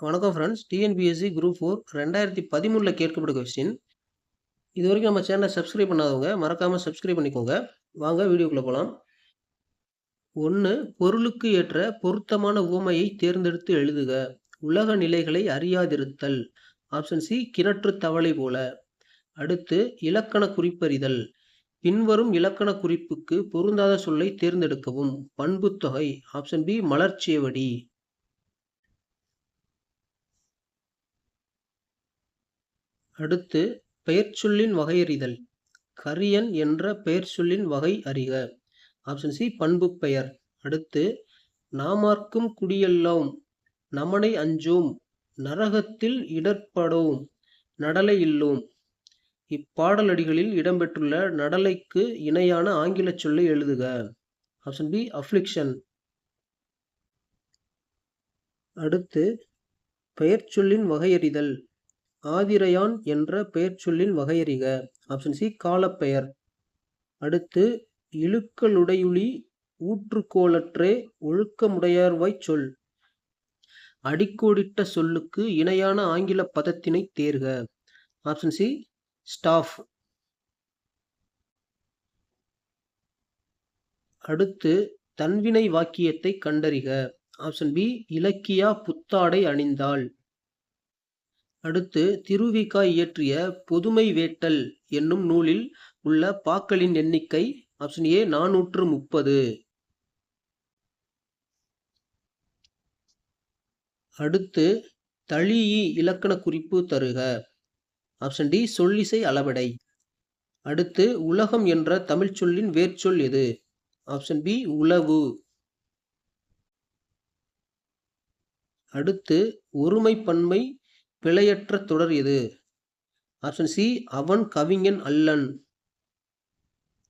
வணக்கம் friends TNPSC group four ரெண்டாயிரத்தி பதிமூணில் கேட்கப்பட்ட கொஸ்டின் இது வரைக்கும் நம்ம சேனலை சப்ஸ்கிரைப் பண்ணாதவங்க மறக்காமல் சப்ஸ்கிரைப் பண்ணிக்கோங்க. வாங்க வீடியோக்குள்ளே போகலாம் ஒன்று பொருளுக்கு ஏற்ற பொருத்தமான உவமையை தேர்ந்தெடுத்து எழுதுக. உலக நிலைகளை அறியாதிருத்தல். ஆப்ஷன் சி கிணற்று தவளை போல. அடுத்து இலக்கண குறிப்பறிதல். பின்வரும் இலக்கண குறிப்புக்கு பொருந்தாத சொல்லை தேர்ந்தெடுக்கவும். பண்புத்தொகை ஆப்ஷன் பி மலர்ச்சேவடி அடுத்து பெயர்ச்சொல்லின் வகையறிதல் கரியன் என்ற பெயர்ச்சொல்லின் வகை அறிக. ஆப்ஷன் சி பண்பு பெயர். அடுத்து நாமார்க்கும் குடியெல்லாம் நமனை அஞ்சோம் நரகத்தில் இடர்படோம் நடலை இல்லோம். இப்பாடலடிகளில் இடம்பெற்றுள்ள நடலைக்கு இணையான ஆங்கில சொல்லை எழுதுக. ஆப்ஷன் பி அஃப்ளிக்ஷன் அடுத்து பெயர்ச்சொல்லின் வகையறிதல் ஆதிரையான் என்ற பெயர்ச்சொல்லின் வகையறிக. Option C காலப்பெயர். அடுத்து இழுக்கலுடையுளி ஊற்றுக்கோளற்றே ஒழுக்கமுடையார்வாய் சொல். அடிக்கோடிட்ட சொல்லுக்கு இணையான ஆங்கில பதத்தினை தேர்க. ஆப்ஷன் சி ஸ்டாஃப் அடுத்து தன்வினை வாக்கியத்தை கண்டறிக. ஆப்ஷன் பி இலக்கியா புத்தாடை அணிந்தாள். அடுத்து திருவிகா இயற்றிய பொதுமை வேட்டல் என்னும் நூலில் உள்ள பாக்களின் எண்ணிக்கை ஆப்ஷன் ஏ நானூற்று முப்பது. அடுத்து தழியி இலக்கண குறிப்பு தருக. ஆப்ஷன் டி சொல்லிசை அளவடை. அடுத்து உலகம் என்ற தமிழ் சொல்லின் வேர்ச்சொல் எது? ஆப்ஷன் பி உளவு. அடுத்து ஒருமை பன்மை பிழையற்ற தொடர் எது? ஆப்ஷன் சி அவன் கவிஞன் அல்லன்.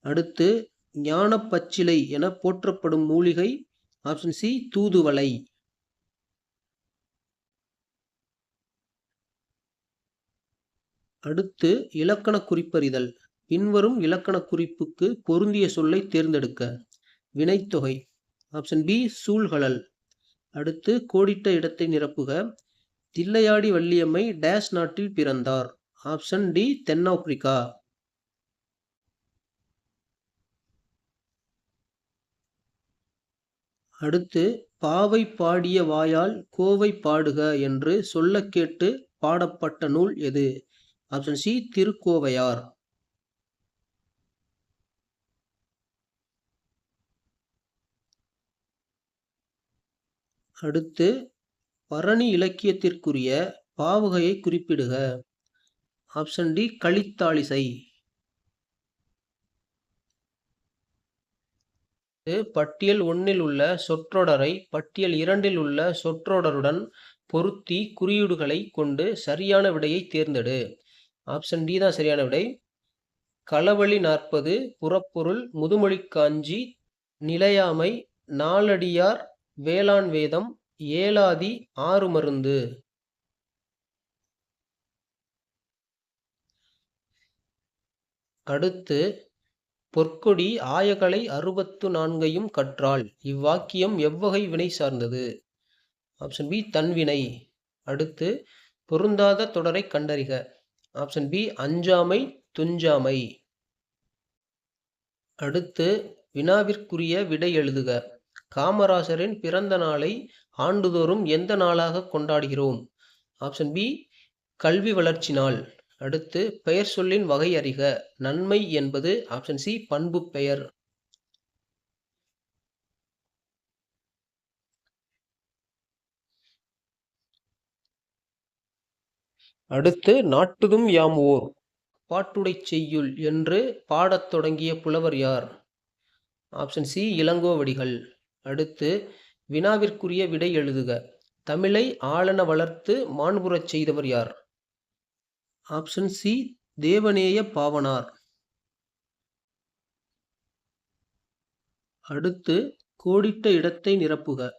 அடுத்து ஞானப்பச்சிலை என போற்றப்படும் மூலிகை. ஆப்ஷன் சி தூதுவளை. அடுத்து இலக்கண குறிப்பறிதல். பின்வரும் இலக்கண குறிப்புக்கு பொருந்திய சொல்லை தேர்ந்தெடுக்க. வினைத்தொகை. ஆப்ஷன் பி சூழ்கலல் அடுத்து கோடிட்ட இடத்தை நிரப்புக. தில்லையாடி வள்ளியம்மை டேஷ் நாட்டில் பிறந்தார். ஆப்ஷன் டி தென்னாப்பிரிக்கா. அடுத்து பாவை பாடிய வாயால் கோவை பாடுக என்று சொல்ல கேட்டு பாடப்பட்ட நூல் எது? Option C Thirukkovaiyar. அடுத்து பரணி இலக்கியத்திற்குரிய பாவகையை குறிப்பிடுக. ஆப்ஷன் டி கலித்தாளிசை பட்டியல் ஒன்றில் உள்ள சொற்றொடரை பட்டியல் இரண்டில் உள்ள சொற்றொடருடன் பொருத்தி குறியீடுகளை கொண்டு சரியான விடையை தேர்ந்தெடு. ஆப்ஷன் டி தான் சரியான விடை. களவழி நாற்பது புறப்பொருள் முதுமொழி காஞ்சி நிலையாமை நாலடியார் வேளாண் வேதம் ஏலாதி ஆறு மருந்து. அடுத்து பொற்கொடி ஆயகலை அறுபத்து நான்கையும் கற்றாள். இவ்வாக்கியம் எவ்வகை வினை சார்ந்தது? ஆப்ஷன் பி தன்வினை அடுத்து பொருந்தாத தொடரை கண்டறிக. ஆப்ஷன் பி அஞ்சாமை துஞ்சாமை. அடுத்து வினாவிற்குரிய விடை எழுதுக. காமராசரின் பிறந்த நாளை ஆண்டுதோறும் எந்த நாளாக கொண்டாடுகிறோம்? ஆப்ஷன் பி கல்வி வளர்ச்சி நாள். அடுத்து பெயர் சொல்லின் வகை அறிக. நன்மை என்பது ஆப்ஷன் சி பண்பு பெயர். அடுத்து நாட்டுதும் யாம் ஓர். பாட்டுடை செய்யுள் என்று பாடத் தொடங்கிய புலவர் யார்? ஆப்ஷன் சி இளங்கோவடிகள் அடுத்து வினாவிற்குரிய விடை எழுதுக. தமிழை ஆளன வளர்த்து மாண்புறச் செய்தவர் யார்? Option C Devaneya Pavanar. அடுத்து கோடிட்ட இடத்தை நிரப்புக.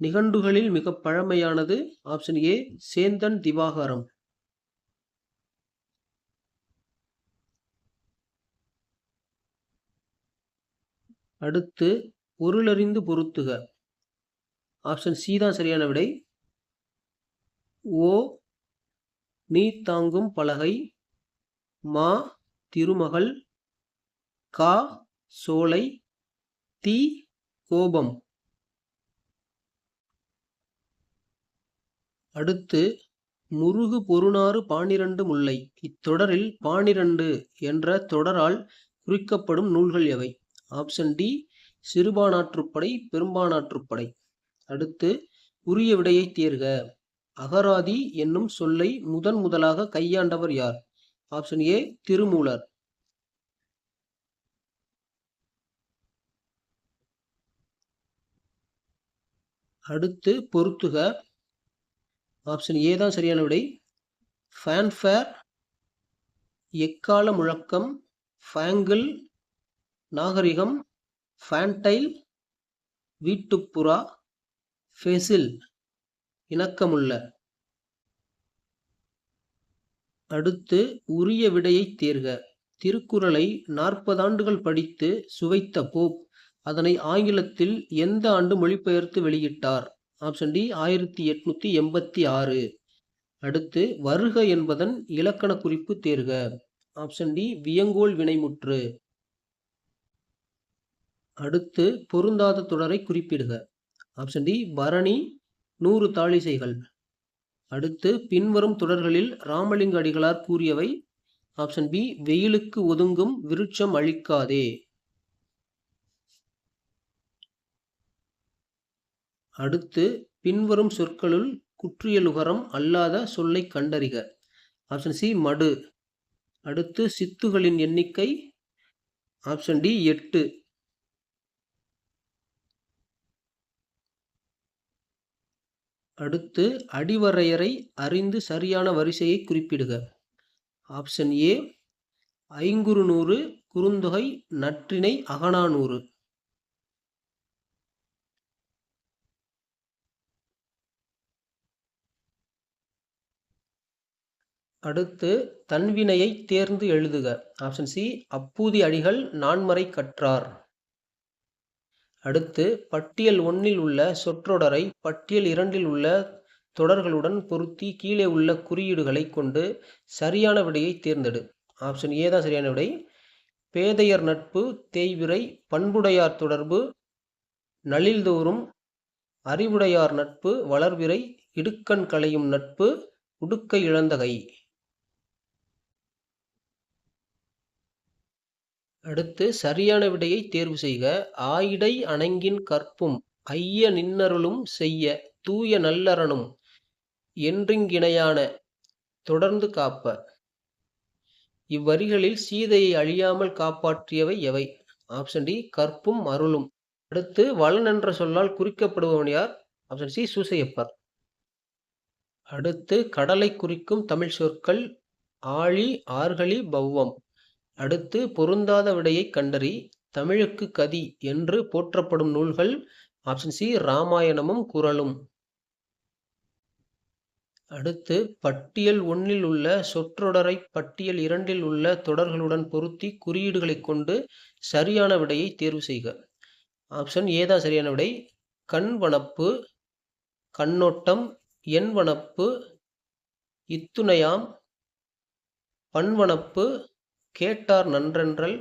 நிகண்டுகளில் மிக பழமையானது ஆப்ஷன் ஏ சேந்தன் திவாகரம். அடுத்து பொருளறிந்து பொருத்துக. ஆப்ஷன் சி தான் சரியான விடை. ஓ நீ தாங்கும் பலகை. மா திருமகள். கா சோலை. தி கோபம். அடுத்து முருகு பொருணாறு பானிரண்டு முல்லை. இத்தொடரில் பானிரண்டு என்ற தொடரால் குறிக்கப்படும் நூல்கள் எவை? Option D Sirupanatruppadai Perumpanatruppadai. அடுத்து உரிய விடையை தேர்க. அகராதி என்னும் சொல்லை முதன் முதலாக கையாண்டவர் யார்? Option A Thirumoolar. அடுத்து பொருத்துக. ஆப்ஷன் ஏ தான் சரியான விடை. ஃபேன்ஃபேர் எக்கால முழக்கம் ஃபேங்கிள் நாகரிகம் ஃபேன்டைல் வீட்டுப்புறா ஃபெசில் இணக்கமுள்ள. அடுத்து உரிய விடையை தேர்க. திருக்குறளை நாற்பது ஆண்டுகள் படித்து சுவைத்த போப். அதனை ஆங்கிலத்தில் எந்த ஆண்டு மொழிபெயர்த்து வெளியிட்டார்? ஆப்ஷன் டி ஆயிரத்தி எட்நூத்தி எண்பத்தி ஆறு. அடுத்து வருக என்பதன் இலக்கண குறிப்பு தேர்க. ஆப்ஷன் டி வியங்கோல் வினைமுற்று. அடுத்து பொருந்தாத தொடரை குறிப்பிடுக. ஆப்ஷன் டி பரணி நூறு தாளிசைகள் அடுத்து பின்வரும் தொடர்களில் ராமலிங்க அடிகளார் கூறியவை. ஆப்ஷன் பி வெயிலுக்கு ஒதுங்கும் விருட்சம் அழிக்காதே. அடுத்து பின்வரும் சொற்களுள் குற்றியலுகரம் அல்லாத சொல்லை கண்டறிக. ஆப்ஷன் சி மடு. அடுத்து சித்துகளின் எண்ணிக்கை. ஆப்ஷன் டி எட்டு. அடுத்து அடிவரையறை அறிந்து சரியான வரிசையை குறிப்பிடுக. ஆப்ஷன் ஏ ஐங்குறுநூறு குறுந்தொகை நற்றினை அகனானூறு அடுத்து தன்வினையை தேர்ந்து எழுதுக. ஆப்ஷன் சி அப்பூதி அடிகள் நான்மறை கற்றார். அடுத்து பட்டியல் ஒன்றில் உள்ள சொற்றொடரை பட்டியல் இரண்டில் உள்ள தொடர்களுடன் பொருத்தி கீழே உள்ள குறியீடுகளை கொண்டு சரியான விடையை தேர்ந்தெடு. ஆப்ஷன் ஏ தான் சரியான விடை. பேதையர் நட்பு தேய்விரை பண்புடையார் தொடர்பு நளில்தோறும் அறிவுடையார் நட்பு வளர்விரை இடுக்கண் களையும் நட்பு உடுக்கை இழந்தகை. அடுத்து சரியான விடையை தேர்வு செய்க. ஆயிடை அணங்கின் கற்பும் ஐய நின்னருளும் செய்ய தூய நல்லறனும் என்றிங்கிணையான தொடர்ந்து காப்ப. இவ்வரிகளில் சீதையை அழியாமல் காப்பாற்றியவை எவை? ஆப்ஷன் டி கற்பும் அருளும். அடுத்து வளன் என்ற சொல்லால் குறிக்கப்படுபவன் யார்? Option C Susaiyappar. அடுத்து கடலை குறிக்கும் தமிழ் சொற்கள் ஆழி ஆர்களி பௌவம். அடுத்து பொருந்தாத விடையை கண்டறி தமிழுக்கு கதி என்று போற்றப்படும் நூல்கள் ஆப்ஷன் சி ராமாயணமும் குரலும் அடுத்து பட்டியல் ஒன்றில் உள்ள சொற்றொடரை பட்டியல் இரண்டில் உள்ள தொடர்களுடன் பொருத்தி குறியீடுகளை கொண்டு சரியான விடையை தேர்வு செய்க. ஆப்ஷன் ஏதா சரியான விடை. கண் வனப்பு கண்ணோட்டம் எண் வனப்பு இத்துணையாம் பண்வனப்பு கேட்டார் நன்றென்றல்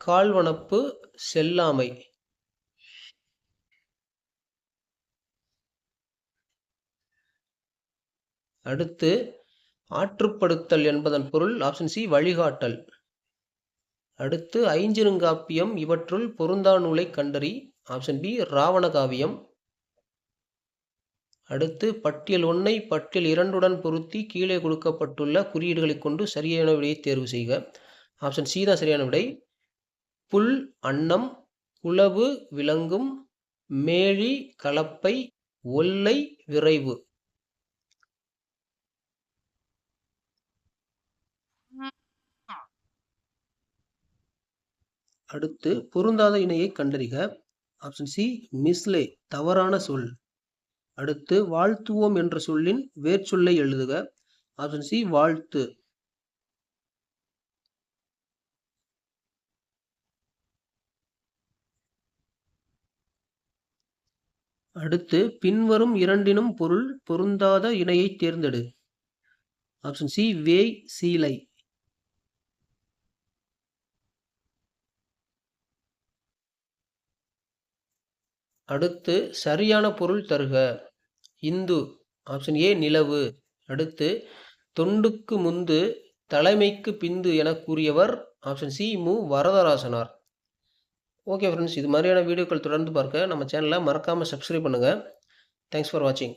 கால்வனப்பு செல்லாமை. அடுத்து ஆற்றுப்படுத்தல் என்பதன் பொருள் ஆப்ஷன் சி வழிகாட்டல். அடுத்து ஐஞ்சிருங்காப்பியம் இவற்றுள் பொருந்தா நூலை கண்டறி ஆப்ஷன் பி ராவண காவியம் அடுத்து பட்டியல் ஒன்றை பட்டியல் இரண்டுடன் பொருத்தி கீழே கொடுக்கப்பட்டுள்ள குறியீடுகளை கொண்டு சரியான விடையை தேர்வு செய்க. ஆப்ஷன் சி தான் சரியான விடை. புல் அன்னம் குளவு விலங்கும் மேழி கலப்பை ஒல்லை விரைவு. அடுத்து பொருந்தாத இணையை கண்டறிக. ஆப்ஷன் சி மிஸ்லே தவறான சொல். அடுத்து வாழ்த்துவோம் என்ற சொல்லின் வேர்ச்சொல்லை எழுதுக. ஆப்ஷன் சி வாழ்த்து. அடுத்து பின்வரும் இரண்டினும் பொருள் பொருந்தாத இணையை தேர்ந்தெடு. ஆப்ஷன் சி வேய் சீலை. அடுத்து சரியான பொருள் தருக. இந்து ஆப்ஷன் ஏ நிலவு. அடுத்து தொண்டுக்கு முந்து தலைமைக்கு பிந்து என கூறியவர். ஆப்ஷன் சி மு. வரதராசனார். ஓகே ஃப்ரெண்ட்ஸ் இது மாதிரியான வீடியோக்கள் தொடர்ந்து பார்க்க நம்ம சேனலை மறக்காமல் சப்ஸ்கிரைப் பண்ணுங்கள் தேங்க்ஸ் ஃபார் வாட்சிங்